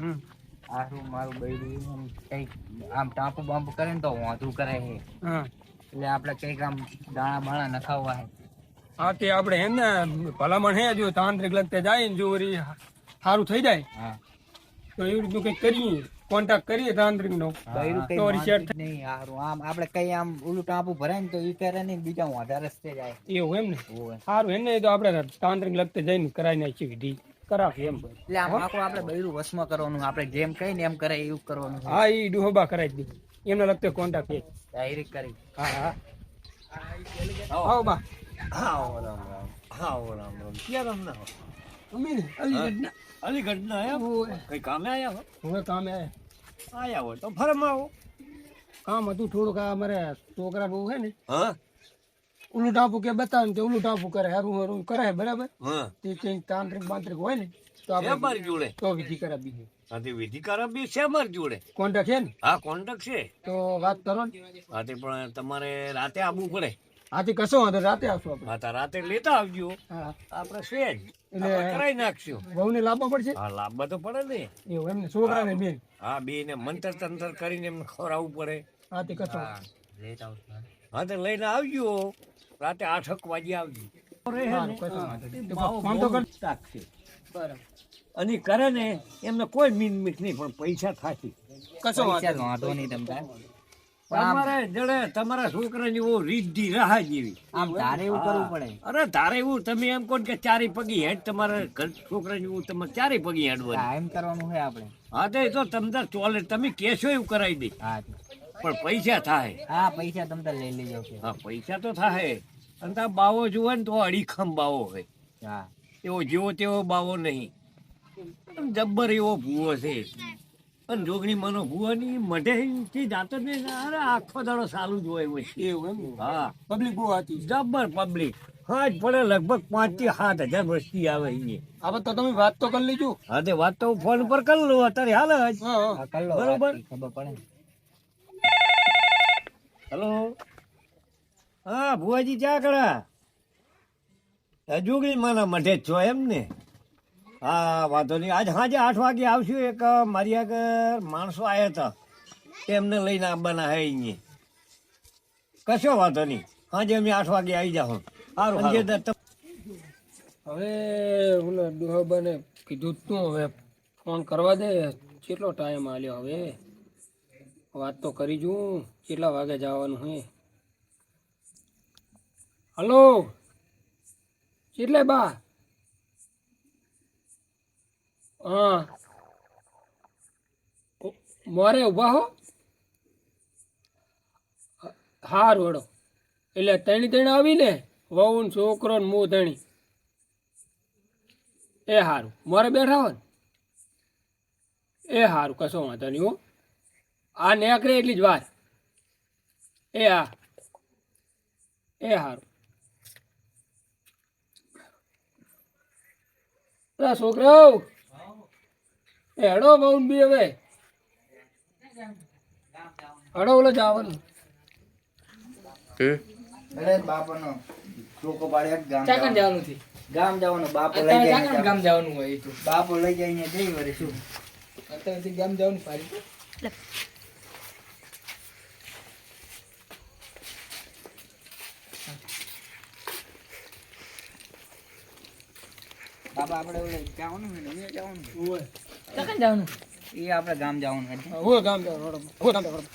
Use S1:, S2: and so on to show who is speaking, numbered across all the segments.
S1: હમ.
S2: આખું મારું બૈરું આમ કંઈક આમ ટાંપુ બાંપુ કરે ને તો વાંધું કરે છે એટલે આપણે કંઈક આમ દાણા બાણા નખાવવા છે
S1: હા તે આપણે હે ને ભલામણ હે જો તાંત્રિક લગતે જાય ને જો સારું થઈ જાય.
S2: હા.
S1: તો એવી રીતનું કંઈક કરીએ કોન્ટેક્ટ કરીએ તાંત્રિક નો તો reset
S2: નહીં હારું. આમ આપણે કઈ આમ ઓલું ટાંપુ ભરાય ને તો ઈ કરે નહીં બીજા વાંધા રસ્તે જાય.
S1: એવું એમ ને? સારું એમ. ને તો આપણે તાંત્રિક લગતે જઈને કરાવી નાખીએ વિધિ. કરાવીએ એમ
S2: એટલે આમ આખું આપણે બૈરું વસમાં કરવાનું આપણે જેમ કઈ ને એમ કરે એવું કરવાનું
S1: હા એ ડુહોબા કરાવી દીધું એમના લગતે કોન્ટેક્ટ છે.
S2: ડાયરેક્ટ કરી.
S1: હા હા. આવો. બા.
S3: આવો રામ રામ. આવો રામ રામ. ક્યાં રામ ના
S1: અમે ને અલીગઢના.
S3: અલીગઢ ના આયા. કઈ કામે આયા હો?
S1: કામે આયા.
S3: આયા તો ફરમાવો
S1: કામ હતું થોડુંક આ અમારે છોકરા બહુ છે ને
S3: હા?
S1: ઉલું ટાપુ કે બતાવે તે ઉલું ટાપુ કરે હરું હરું કરે બરાબર?
S3: હા.
S1: તે કઈ તાંત્રિક બાંત્રિક હોય ને તો આપણે
S3: મારી જોડે?
S1: તો વિધિ કરાવી દઈએ.
S3: આથી વિધિ બી છે મારી જોડે?
S1: કોન્ટેક્ટ છે ને?
S3: હા કોન્ટેક્ટ છે.
S1: તો વાત કરો ને.
S3: આથી પણ તમારે રાતે આવવું પડે.
S1: આથી કશો વાંધો રાતે આવશું આપણે.
S3: હા રાતે લેતા આવજો.
S1: હા.
S3: આપણે છે જ.
S1: એટલે-
S3: કરાઈ નાખશું.
S1: વહુને લાવવા પડશે?
S3: હા લાવવા તો પડે ને.
S1: એવું એમને છોકરાને બેન
S3: હા. બે. ને મંતર તંતર કરીને એમને ખવડાવવું પડે.
S1: આથી કશો
S2: લેતા આવશું.
S3: હા તો લઈને આવજો. રાતે આઠક વાગે આવજો. અને કરે ને એમને કોઈ મીન મીઠ નહીં પણ પૈસા થાકી
S1: કશો વાંધો
S2: નહીં. તમને
S3: તમારે જડે તમારા છોકરાની એવો રીતિ રાહ જેવી.
S2: આમ તારે એવું કરવું પડે.
S3: અરે તારે એવું તમે એમ કહો કે ચારે પગી હેડ તમારા ઘર છોકરાની એવું તમારે ચારે પગી હેડવાની.
S2: હા એમ કરવાનું છે આપણે.
S3: હા તો એ તો તમને ચોલે તમે કેશો એવું કરાવી દે.
S2: હા
S3: પણ પૈસા થાય.
S2: હા પૈસા તમે તો લઈ લેજો
S3: હા પૈસા તો થાય. અને તા બાવો જુઓ ને તો અડીખમ બાવો હોય.
S2: હા.
S3: એવો જેવો તેવો બાવો નહીં. જબ્બર એવો ભૂવો છે. પણ જોગણી મનો ભૂવાની મઢેથી જાતો જ નહીં. અરે આખો દાડો સારું જ હોય હોય
S1: એવું એમ
S3: હા.
S1: પબ્લિક બહુ હતી.
S3: જબ્બર પબ્લિક હા જ પડે લગભગ પાંચથી સાત હજાર વસ્તી આવે અહીંયા.
S1: હવે તો તમે વાત તો કરી લીધું
S3: હા તે વાત તો હું ફોન પર કરી લઉં. અત્યારે હાલ જ.
S1: હા હા.
S2: હા કર લો
S3: બરોબર.
S2: ખબર પડે ને.
S3: હલો. હા ભુવાજી ચા કરા? જોગણી માના મઢે છો એમ ને? હા વાંધો નહીં. આજ સાંજે આઠ વાગે આવશું એક મારી આગળ માણસો આવ્યા હતા. તેમને લઈને આવવાના હે અહીંયા કશો વાંધો નહીં. સાંજે અમે આઠ વાગે આવી જાઓ સારું સાંજે
S1: હવે હું ડોહાબાને કીધું તું હવે ફોન કરવા દે. કેટલો ટાઈમ આલ્યો હવે? વાત તો કરી જોઉં કેટલા વાગે જવાનું હે? હલો? કેટલે બા? હા. મોરે ઊભા હો. હાર વડો એટલે ત્રણી તેણે આવી ને વહુ છોકરો ને મું ધણી. એ હારું. મારે બેઠા હો ને એ હારું, કશો વાંધો નહીં હો. આ નેકરે એટલી જ વાર એ હા એ સારું પેલા છોકરાઓ. એ હડો બહુ બી હવે. હડો ઓલો જવાનું.
S2: અરે બાપાનો પાડે ગામ જવાનું.
S1: થી
S2: ગામ જવાનું બાપો લઈ જાય ને
S1: ગામ. જવાનું હોય
S2: બાપો લઈ જાય જઈ વરે શું?
S1: અત્યારેથી ગામ જવાનું પાડી
S2: બાપા આપણે ઓલે જવાનું છે ને જવાનું છે.
S1: હોય જવાનું?
S2: એ આપણે ગામ જવાનું છે.
S1: ગામ જવાનું હડો હોય ગામ જવાનું.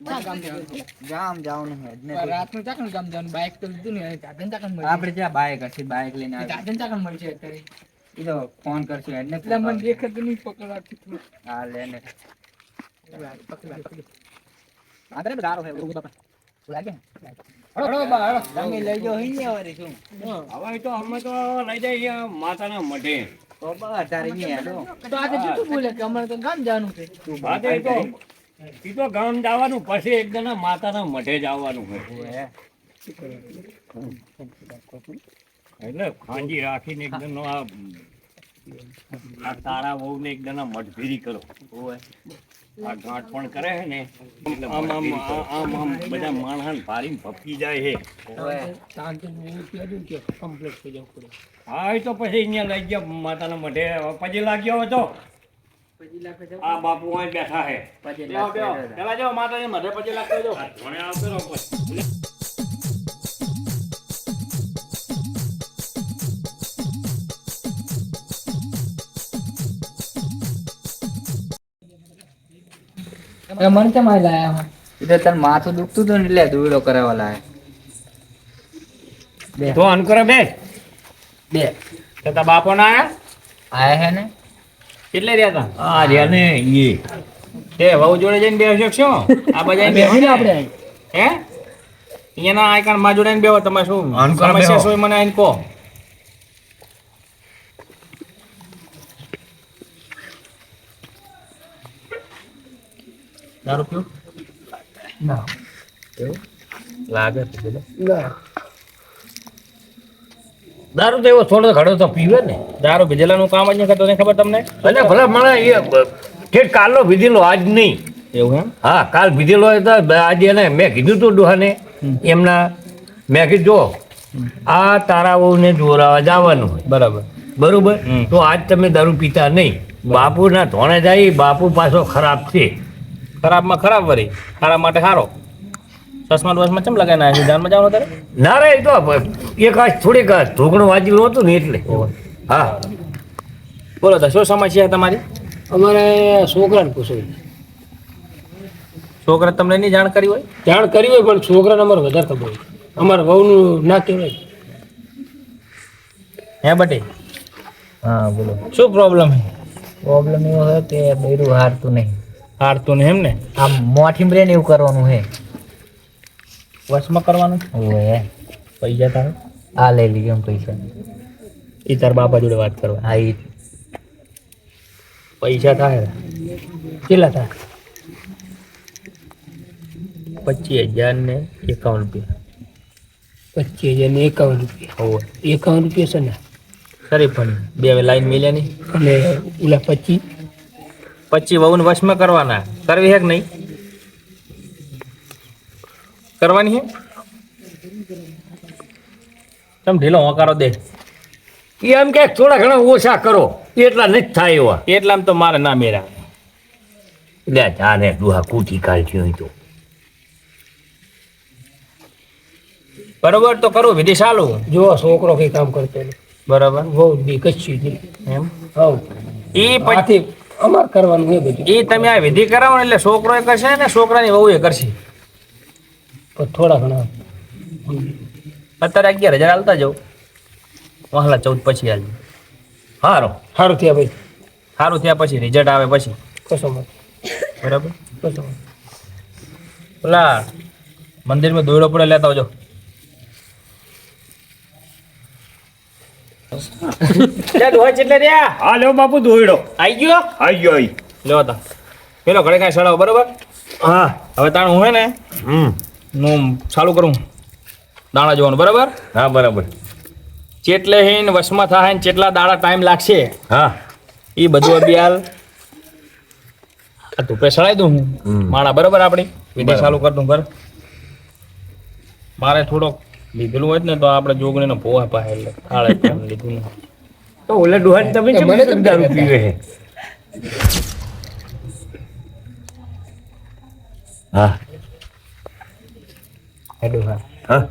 S1: ગામ જવાનું.
S2: ગામ જવાનું છે એટલે તો.
S1: રાતનું ચાકણ ગામ જવાનું? બાઇક તો લીધું ને ચાકણ ચાકણ મળી
S2: આપણે ત્યાં બાઈક હશે બાઈક લઈને આવી.
S1: ચાકણ ચાકણ મળી છે અત્યારે?
S2: એ તો ફોન કરશું એટલે
S1: એટલે મને દેખાતું નહીં પકડવાથી
S2: હા લે ને.
S1: પકડવા
S2: આદરે બધારો છે થાય બાપા લાગે
S1: હડો બા હડો
S2: તમે લઈ જાઓ શું
S3: હવે તો અમે તો લઈ જઈએ માતાના મઢે.
S2: તો તારે
S1: તો આજે જૂઠું બોલે કે અમારે તો ગામ જવાનું છે?
S3: હા તો એ તો ગામ જવાનું પછી એકદમ માતાના મઢે જ આવવાનું એટલે ખાંજી રાખીને એકદમ આ આ તારા વહુ ને એકદમ મઢભેરી કરો. આ ગાંઠ પણ કરે છે ને આમ આમ આમ આમ બધા માણસ ભારી ભપકી જાય છે. હા એ તો પછી અહીંયા લઈ ગયા માતાના મઢે. પછી લાગ્યો હતો આ બાપુ અહીં બેઠા છે.
S4: માતાજી મધે પછી લાગતો જો
S3: આવતો પછી.
S2: મને કેમ આ લાયા એટલે તને માથું દુખતું હતું ને એટલે દુવિડો કરાવવા લાયા.
S3: તો અન કરે બે.
S2: બે.
S4: તો તા બાપો ના આયા?
S2: આયા હે ને?
S4: કેટલે રહ્યા તા?
S3: આ રહ્યા ને એ.
S4: તે વહુ જોડે જઈને બેસી શકશો આ બધા બેસી ને? આપણે. હે? અહીંયાના આઈકણમાં જોડે બેહો તમે શું?
S3: અનકર
S4: સમસ્યા. શું મને આઈને કહો. દારૂ પીવું?
S2: ના.
S4: લાગે છે.
S1: ના.
S3: દારૂ તો એવો થોડો ઘડો તો પીવે ને.
S4: દારૂ ભીજેલાનું કામ જ નહીં કરતો ખબર તમને?
S3: અને ભલે મને એ ઠેઠ કાલનો ભીધેલો આજ નહીં.
S4: એવું એમ?
S3: હા કાલ ભીધેલો હોય તો આજે એને મેં કીધું તું ડોહાને એમના મેં કીધું જો આ તારા વહુને જોરાવા જવાનું હોય.
S4: બરાબર.
S3: બરોબર? તો આજ તમે દારૂ પીતા નહીં. બાપુના ધોણે જાય બાપુ પાછો ખરાબ છે.
S4: ખરાબમાં ખરાબ વરી. ખરાબ માટે સારો ચશ્મા ડોસમાં ચમ લગાવીને આવ્યા ધ્યાનમાં જાનમાં જવાનું તારે?
S3: ના રે એ તો એક આજ થોડીક ઢોકણું વાંચેલું હતું ને એટલે. હા.
S4: બોલો તો શું સમસ્યા તમારી?
S1: અમારે છોકરાને પૂછવું
S4: છોકરા તમને એની જાણકારી હોય?
S1: જાણ કરી હોય પણ છોકરાને અમારે વધારે ખબર હોય. અમારે વહુનું ના કહેવાય
S4: હે બટે?
S2: હા બોલો.
S4: શું પ્રોબ્લેમ
S2: પ્રોબ્લેમ એવો છે કે બૈરું હારતું નહીં.
S4: હારતું ને એમ ને?
S2: આમ મોઠીમ બ્રેન ને એવું કરવાનું હે.
S4: વશમાં કરવાનું?
S2: ઓએ
S4: પૈસા તારે?
S2: આ લઈ લીધો એમ પૈસા.
S4: એ તાર બાપા જોડે વાત કરવા.
S2: હા ઈ.
S4: પૈસા થાય.
S1: કેટલા થાય?
S4: પચીસ હજાર ને એકાવન રૂપિયા.
S1: પચીસ હજાર ને એકાવન રૂપિયા.
S4: હોવે
S1: એકાવન રૂપિયા છે ને?
S4: ખરી પણ બે હવે લાઈન મિલ્યા નહીં?
S1: અને ઓલા પચીસ
S4: પચીસ વહુને વશમાં કરવાના. કરવી હે કે નહીં? કરવાની હે? તમે ઢીલો હોકારો દે.
S3: એ એમ કે થોડા ઘણા ઓછા કરો એટલા નથી થાય એવા.
S4: એટલામાં તો મારે ના મેરા.
S3: લે જાને દુહા કૂટી કાઢી હોય તો.
S4: બરોબર તો કરું વિધિ સાલું
S1: જો છોકરો કઈ કામ કરતો
S4: બરાબર.
S1: બહુ બી કચ્છી
S4: એમ?
S1: હવ.
S4: એ પછી
S1: અમારે કરવાનું એ બધું.
S4: એ તમે આ વિધિ કરાવો એટલે છોકરો એ કરશે ને છોકરાની વહુ એ કરશે.
S1: પણ થોડા ઘણા.
S4: અત્યારે અગિયાર હજાર હાલતા જાવ વહાલા ચૌદ પછી હાલ.
S3: હારો.
S1: સારું થયા ભાઈ
S4: સારું થયા પછી રિઝલ્ટ આવે પછી.
S1: કશો મત
S4: બરાબર?
S1: કશો
S4: પેલા મંદિરમાં દોયડો પડે લેતા આવજો. દોહા ચેટલે રહ્યા?
S3: હા લ્યો બાપુ દોયડો.
S4: આવી ગયો?
S3: આવી ગયો આવી
S4: લ્યો તા. પેલો ઘરે કાંઈ સડાવો બરોબર?
S3: હા.
S4: હવે તાણ હું હે ને
S3: હમ.
S4: હું ચાલુ કરું. દાણા જોવાનું બરાબર?
S3: હા બરાબર.
S4: ચેટલે હે ને વશમાં થાય ને ચેટલા દાડા ટાઈમ લાગશે?
S3: હા.
S4: એ બધું અભિયાલ. આ ધૂપે સડાઈ દઉં હું. માણા બરાબર આપણી? વિધિ
S3: બરાબર.
S4: ચાલુ કરી દઉં કર મારે થોડોક લીધેલું હોય ને તો આપણે જોગણીનો ભોવા પાહે એટલે થાળે એમ લીધું
S3: તો ઓલા ડોહાને તમે છે
S1: મને કેમ
S3: દારૂ પીવે છે? હા.
S2: હેડું હા.
S3: હા.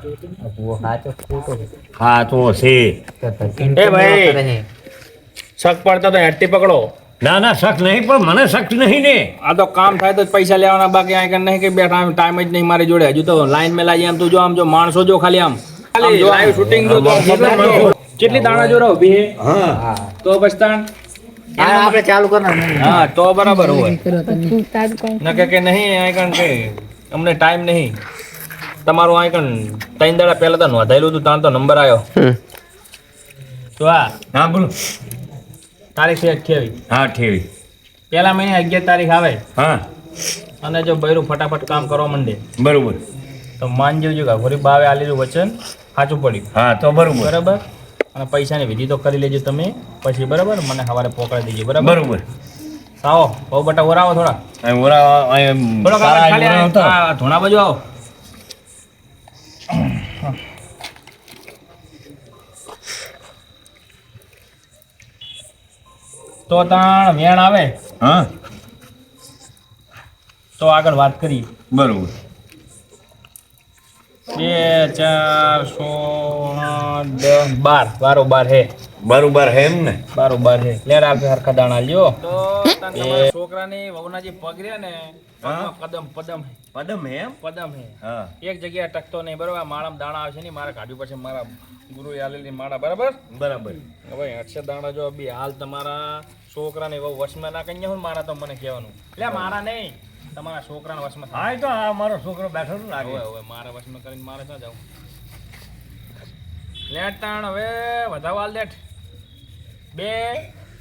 S2: ખોટો છે.
S4: એ ભાઈ. શક પડતા તો હેડતી પકડો.
S3: ના ના શક નહીં પણ મને શક નહીં ને.
S4: આ તો કામ થાય તો પૈસા લેવાના બાકી આ કે નહીં કે બેઠા ટાઈમ જ નહીં મારી જોડે. હજુ તો લાઈન મેં લાગી આમ તું જો આમ જો માણસો જો ખાલી આમ. ખાલી લાઈવ શૂટિંગ જો
S3: કેટલા
S4: દાણા જો રહો ઊભી હે?
S3: હા.
S2: હા.
S4: તો પછતાણ
S2: આપણે ચાલુ કરના
S4: હા તો બરાબર હોય. ન કે કે નહીં આ કણ કે અમને ટાઈમ નહીં. તમારું આ કણ ત્રણ દાડા પહેલા તો નોંધાયેલું હતું ત્યાં તો નંબર આવ્યો તો આ.
S3: હા બોલો.
S4: તારીખ છે અઠ્યાવીસ.
S3: હા ઠેવી
S4: પહેલા મહિને અગિયાર તારીખ આવે.
S3: હા.
S4: અને જો બૈરું ફટાફટ કામ કરવા માંડે
S3: બરોબર.
S4: તો માનજો જો ઘોરી બાવે આલેલું વચન સાચું પડ્યું.
S3: હા તો બરોબર.
S4: બરાબર? અને પૈસાની વિધિ તો કરી લેજો તમે. પછી બરાબર? મને સવારે પકડી દેજો બરાબર?
S3: બરોબર.
S4: આવો બહુ બટા ઓરાવો થોડા. ઓરાવો ધોણા બાજુ આવો. તો તાણ વેણ આવે?
S3: હા.
S4: તો આગળ વાત કરી
S3: બરોબર.
S4: બે ચાર સોળ દસ બાર. બારો બાર હે.
S3: બરોબર હે એમ ને?
S4: બરોબર બાર હે. લેર આપે હરખા દાણા લ્યો. તો છોકરાની વહુના જે પગ રહ્યા ને કદમ પદમ પદમ
S3: પદમ હે.
S4: પદમ હે એક જગ્યાએ ટકતો નહીં બરોબર? માળામાં દાણા આવશે નહીં મારે કાઢ્યું પછી મારા ગુરુ આલેલી માળા બરાબર?
S3: બરાબર.
S4: હવે અક્ષર દાણા જો બી હાલ તમારા છોકરાને એવો વશમાં ના કઈ હું મારા તો મને કહેવાનું. એટલે મારા નહીં તમારા છોકરાના વશમાં થાય.
S3: હા તો આ મારો છોકરો બેઠો લાગે.
S4: હવે હવે મારા વશમાં કરીને મારે ક્યાં જાઉં લેટ તાણ હવે વધાવાલ દેટ બે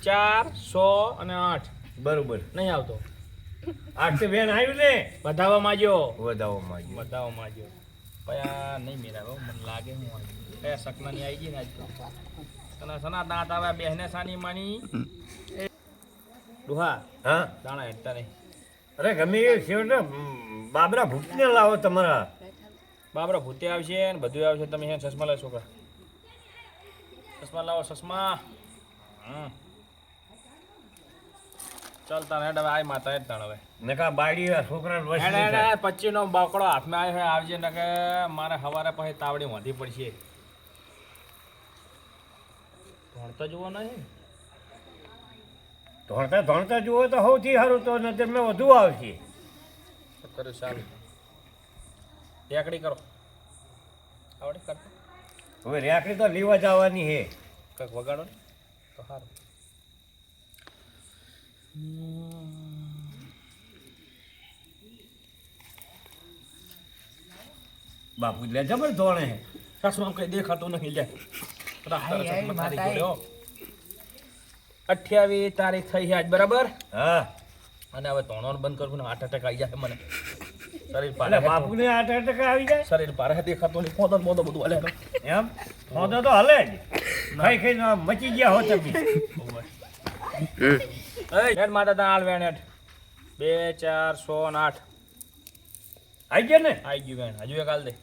S4: ચાર સો અને આઠ.
S3: બરોબર.
S4: નહીં આવતો.
S3: આઠ બેન આવ્યું ને
S4: વધાવા માંગ્યો
S3: વધાવો માંગ્યો
S4: વધાવા માંગ્યો પયા નહીં મેળાવો મને લાગે હું. કયા સકનાની આવી ગઈ ને આજ તને સના દાંત આવે બેહને સાની માની. ડુહા
S3: હા?
S4: દાણા હેતા નહીં.
S3: અરે ગમે એ છેવટે બાબરા ભૂતને લાવો તમારા.
S4: બાબરા ભૂતે આવશે ને બધું આવશે તમે ચશ્મા લાવો છોકરા ચશ્મા લાવો ચશ્મા. હમ. ચાલ તને હેડ હવે આય માતા હેડ તણ હવે.
S3: નકા
S4: બાડી
S3: નહીં
S4: હેડ
S3: થાય.
S4: હેડ, પચ્ચીનો બાકડો હાથમાં આવ્યો આવજે ને કે મારે હવારે પછી તાવડી વાંધી પડશે. ભણતા જુઓ નહીં.
S3: ધોણતા ધોણતા જુઓ તો સૌથી સારું તો નજરમાં વધુ આવશે.
S4: કર્યું સારું રેકડી કરો. આવડે કરતો
S3: હવે રેકડી તો લેવા જવાની હે
S4: કંઈક વગાડો ને. તો સારું
S3: બાપુ લે જબર ધોણે. હે
S4: ચશ્મા કઈ દેખાતું નહીં લે. અઠ્યાવીસ તારીખ થઈ આજ બરાબર?
S3: હા.
S4: અને હવે ધોણવાનું બંધ કરવું ને હાર્ટ ટકા આવી જાય મને. શરીર
S3: પાલે
S4: બાપુ
S3: બાપુને આઠ ટકા આવી જાય?
S4: શરીર પારે દેખાતો નહીં ખોદો મોદો બધું હલે
S3: એમ? ફોટો તો હલે જ. ખાઈ ખાઈ આમ મચી ગયા હો તમે.
S4: હેડ માતા તા હાલ વેણ બે ચાર સો ને આઠ.
S3: આવી ગયા ને?
S4: આવી ગયું વેણ. હજુ એક હાલ દે.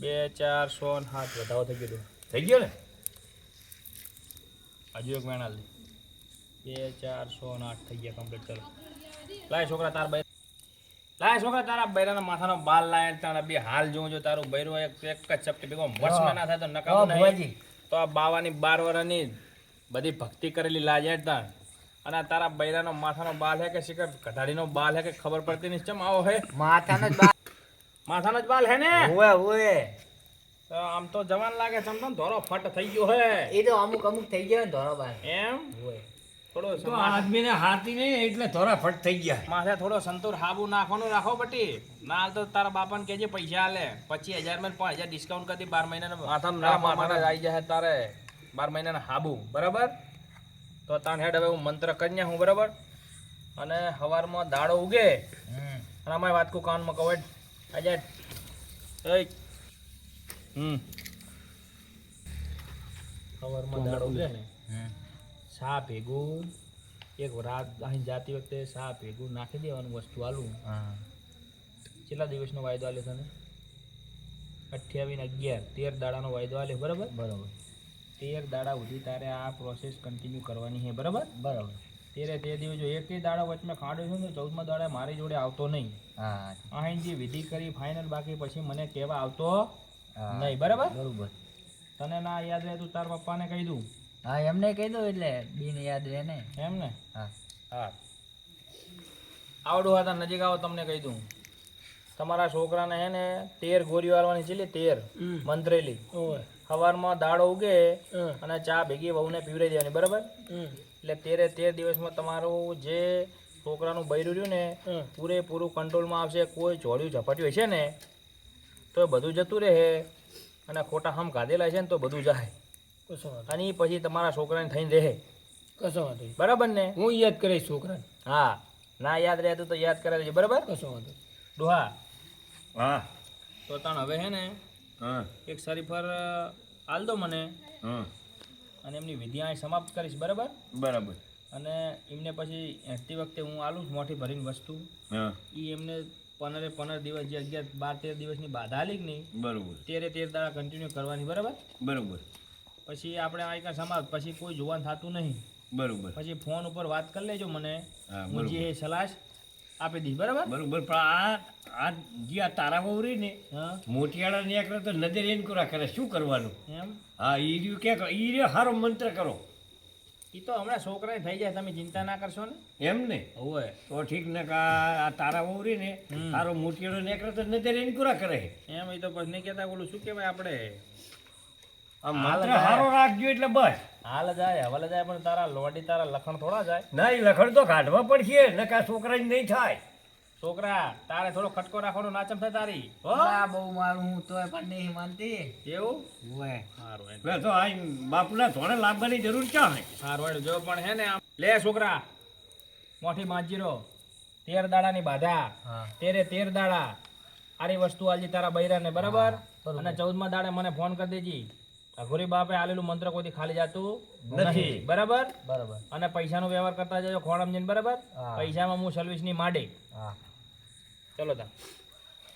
S4: બે ચાર સો સાત વધારો થઈ ગયો
S3: થઈ ગયો ને?
S4: હજુ એક વેણ હાલ દે. બે ચાર સો આઠ થઈ ગયા કમ્પ્લીટ કરો લાય છોકરા તાર બૈર. લાય છોકરા તારા બૈરાના માથાનો બાલ લાય તારા બે હાલ જોઉં જો તારું બૈરો એક એક જ ચપટી ભેગો વર્ષમાં ના થાય તો નકામ નહીં. તો આ બાવાની બાર વર્ષની બધી ભક્તિ કરેલી લાજે તાર અને આ તારા બૈરાનો માથાનો બાલ હે કે શિખર? કઢાડીનો બાલ હે કે ખબર પડતી નહીં? ચમ આવો હે?
S2: માથાનો જ બાલ.
S4: માથાનો જ બાલ હે ને?
S2: ઓએ ઓએ
S4: તો આમ તો જવાન લાગે ચમ તો ધોરો ફટ થઈ ગયો હે.
S2: એ તો અમુક અમુક થઈ ગયો ને ધોરો બાલ.
S4: એમ? થોડો
S3: તો
S4: આદમી
S3: આદમીને હાથી નહીં એટલે ધોરા ફટ થઈ ગયા.
S4: માથે થોડો સંતોર હાબુ નાખવાનું રાખો બટી. ના તો તારા બાપાને કેજે પૈસા આલે. પચીસ હજારમાં પાંચ હજાર ડિસ્કાઉન્ટ કરી બાર મહિનાના. માથામાં માથા આવી જાય તારે. બાર મહિનાના હાબુ. બરાબર? તો તાણ હેડ હવે હું મંત્ર કરી હું બરાબર? અને સવારમાં દાડો ઉગે. અને અમારી વાત કો કાનમાં કવડ આજે હમ. સવારમાં દાડો ઉગે ને. સા ભેગું એક રાત અહીં જાતી વખતે સા ભેગું નાખી દેવાનું વસ્તુ આલું. કેટલા દિવસનો વાયદો આલ્યો તને? અઠ્યાવીસ અગિયાર. તેર દાડાનો વાયદો આલ્યો બરાબર?
S2: બરોબર.
S4: તેર દાડા સુધી તારે આ પ્રોસેસ કન્ટિન્યુ કરવાની છે બરાબર?
S2: બરાબર.
S4: તેરે તે દિવસ જો એક દાડા વચમાં ખાડો છે ને તો ચૌદમા દાડા મારી જોડે આવતો નહીં.
S2: હા.
S4: અહીં જે વિધિ કરી ફાઇનલ બાકી પછી મને કહેવા આવતો નહીં બરાબર?
S2: બરોબર.
S4: તને ના યાદ રહે તું તાર પપ્પાને કહી દઉં.
S2: હા એમને કહી દઉં એટલે બિન યાદ રહે ને.
S4: એમ ને
S2: હા.
S4: હા. આવડું હતા નજીક આવો તમને કહી દઉં. તમારા છોકરાને હે ને તેર ગોળી વાળવાની છે લે તેર. મંત્રેલી. સવારમાં દાળ ઉગે અને ચા ભેગી વહુને પીવરાઈ દેવાની બરાબર? એટલે તેરે તેર દિવસમાં તમારું જે છોકરાનું બૈરું રહ્યું ને પૂરેપૂરું કંટ્રોલમાં આવશે કોઈ જોડ્યું ઝપટ્યું હશે ને તો બધું જતું રહે અને ખોટા હમ કાઢેલા છે ને તો બધું જાય. અને પછી તમારા છોકરાને થઈને રહે.
S1: કશો વાંધો
S4: બરાબર ને?
S1: હું યાદ કરીશ છોકરાને.
S4: હા. ના યાદ રહેતું તો યાદ કરાવી બરાબર?
S1: કશો વાંધો.
S4: ડોહા
S3: હા.
S4: તો તણ હવે હે ને એક શરીફર આલ દો મને. અને એમની વિધિ અહીં સમાપ્ત કરીશ બરાબર?
S3: બરાબર.
S4: અને એમને પછી હેઠતી વખતે હું આલું મોટી ભરીને વસ્તુ. એ એમને પંદરે પંદર દિવસ જે અગિયાર બાર તેર દિવસની બાધા આલી કે નહીં
S3: બરોબર.
S4: તેરે તેર દાડા કન્ટિન્યુ કરવાની બરાબર?
S3: બરોબર.
S4: પછી આપણે આ કાંઈ સમાપ્ત પછી કોઈ જોવાનું થતું નહીં.
S3: બરોબર.
S4: પછી ફોન ઉપર વાત કરી લેજો મને.
S3: હું
S4: જે સલાહ આપી દઈશ બરાબર?
S3: બરોબર પણ આ આ જે આ તારા વહુ ને મોટિયાળા ને નીકળે તો નજર એમ કરા કરે શું કરવાનું?
S4: એમ?
S3: હા ઈ રહ્યું કે ઈ રહ્યો હારો મંત્ર કરો.
S4: એ તો હમણાં છોકરાને થઈ જાય તમે ચિંતા ના કરશો ને?
S3: એમ ને?
S4: હોય
S3: તો ઠીક ને કે આ તારા વહુ ને. હારો મોટિયાળો નીકળે તો નજર એન પૂરા કરે?
S4: એમ એ તો પછી નહીં કહેતા બોલું શું કહેવાય આપણે?
S3: મંત્ર હારો રાખજો એટલે બસ.
S4: હાલ જાય હવાલે જાય પણ તારા લોડી તારા લખણ થોડા જાય.
S3: નહીં લખણ તો કાઢવા પડશે ને કા છોકરાને નહીં થાય.
S4: છોકરા તારે થોડો ખટકો રાખવાનો નાચમ થાય તારી. હો?
S2: આ બહુ મારું હું તોય પણ નહીં માનતી.
S4: એવું? સારું
S3: હવે તો આ બાપુના ધોણે લાવવાની જરૂર ક્યાં હે?
S4: સારું જો પણ હે ને આમ. લે છોકરા મોઠી માજીરો તેર દાડાની બાધા.
S2: હા.
S4: તેરે તેર દાડા. આરી વસ્તુ આજે તારા બૈરાને બરાબર. અને ચૌદમા દાડે મને ફોન કરી દેજી. અઘોરી બાપે આલેલું મંત્ર કોઈથી ખાલી જાતું નથી. બરાબર?
S2: બરાબર.
S4: અને પૈસાનો વ્યવહાર કરતા જજો ખોણમ જઈને બરાબર? પૈસામાં હું સર્વિસની માડી.
S2: હા.
S4: ચલો તા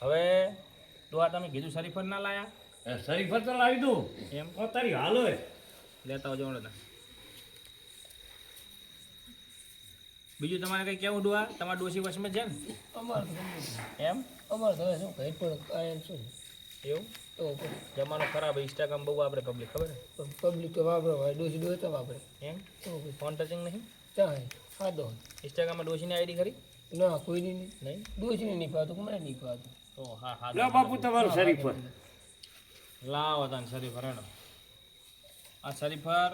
S4: હવે તો આ તમે કીધું શરીફર ના લાયા?
S3: શરીફર તો લાવી દઉં.
S4: એમ?
S3: કો તારી હાલો હે
S4: લેતા આવજો હમણાં તા. બીજું તમારે કઈ કેવું ડુઆ? તમારા ડોસી વશમાં છે ને?
S1: અમારે
S4: એમ?
S1: અમારે તો હવે શું કંઈ પણ એમ શું.
S4: એવું?
S1: તો
S4: જમાનો ખરાબ ઇન્સ્ટાગ્રામ બહુ વાપરે પબ્લિક ખબર છે?
S1: પબ્લિક તો વાપરો હોય ડોસી ડોસ તો વાપરે.
S4: એમ? ફોન ટચિંગ નહીં?
S1: ચાલે ખાધો
S4: ઇન્સ્ટાગ્રામમાં ડોસીની આઈડી ખરી?
S1: ના કોઈની નહીં.
S4: નહીં?
S1: ડોસીની નહીં પાતું મને નહીં પાતું
S4: તો હા હા.
S3: લો બાપુ તમારું શરીફર
S4: લાવો તાન શરીફર હેડો આ શરીફર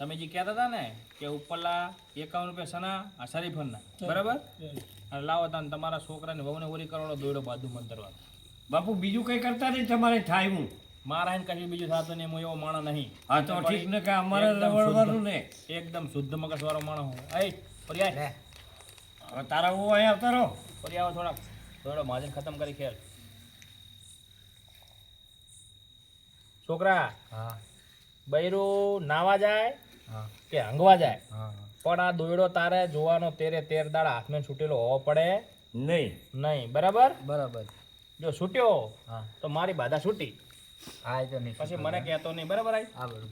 S4: તમે જે કહેતા હતા ને કે ઉપરલા એકાવન રૂપિયા સના આ શરીફરના બરાબર? અને લાવો તાન તમારા છોકરાને વહુને ઓરી કરોડો દોડો બાજુ મંતરવા
S3: બાપુ બીજું કઈ કરતા નહીં તમારે થાય હું.
S4: મારા એને કશું બીજું થતું નહીં હું એવો માણસ નહીં.
S3: હા તો ઠીક ને કે અમારે રવડવાનું ને.
S4: એકદમ શુદ્ધ મગજ વાળો માણસ હું. એ પરી
S3: હવે તારા હું અહીં આવતા રહો.
S4: ફરી આવો થોડાક. થોડો માજન ખતમ કરી ખેલ. છોકરા
S2: હા.
S4: બૈરું નાવા જાય કે હંગવા જાય? પણ આ દોયડો તારે જોવાનો તેરે તેર દાડા હાથમાં છૂટેલો હોવો પડે?
S3: નહીં.
S4: નહીં. બરાબર?
S2: બરાબર.
S4: જો છૂટ્યો
S2: હા.
S4: તો મારી બાધા છૂટી.
S2: હા તો નહીં
S4: પછી મને કહેતો નહીં બરાબર આઈ
S2: હા બરાબર.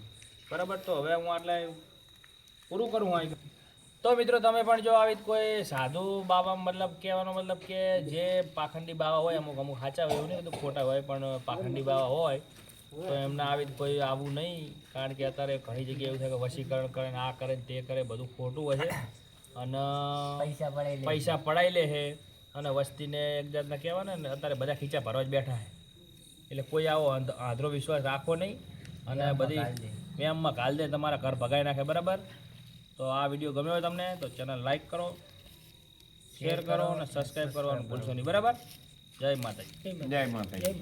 S4: બરાબર તો હવે હું એટલે પૂરું કરું આઈ તો મિત્રો તમે પણ જો આવી કોઈ સાધુ બાબા મતલબ કહેવાનો મતલબ કે જે પાખંડી બાવા હોય અમુક અમુક સાચા હોય એવું નહીં બધું ખોટા હોય પણ પાખંડી બાવા હોય તો એમને આવી કોઈ આવું નહીં કારણ કે અત્યારે ઘણી જગ્યાએ એવું થાય કે વશીકરણ કરે ને આ કરે ને તે કરે બધું ખોટું છે. અને
S2: પૈસા પડાવી
S4: પૈસા પડાઈ લે છે. અને વસ્તીને એક જાતના કહેવાના ને અત્યારે બધા ખીચા ભરવા જ બેઠા છે. એટલે કોઈ આવો આંધળો વિશ્વાસ રાખો નહીં. અને બધી મેમમાં કાલ દે તમારા ઘર ભગાઈ નાખે બરાબર? તો આ વીડિયો ગમ્યો હોય તમને તો ચેનલ લાઇક કરો શેર કરો અને સબસ્ક્રાઈબ કરવાનું ભૂલશો નહીં બરાબર? જય માતાજી.
S3: જય માતાજી.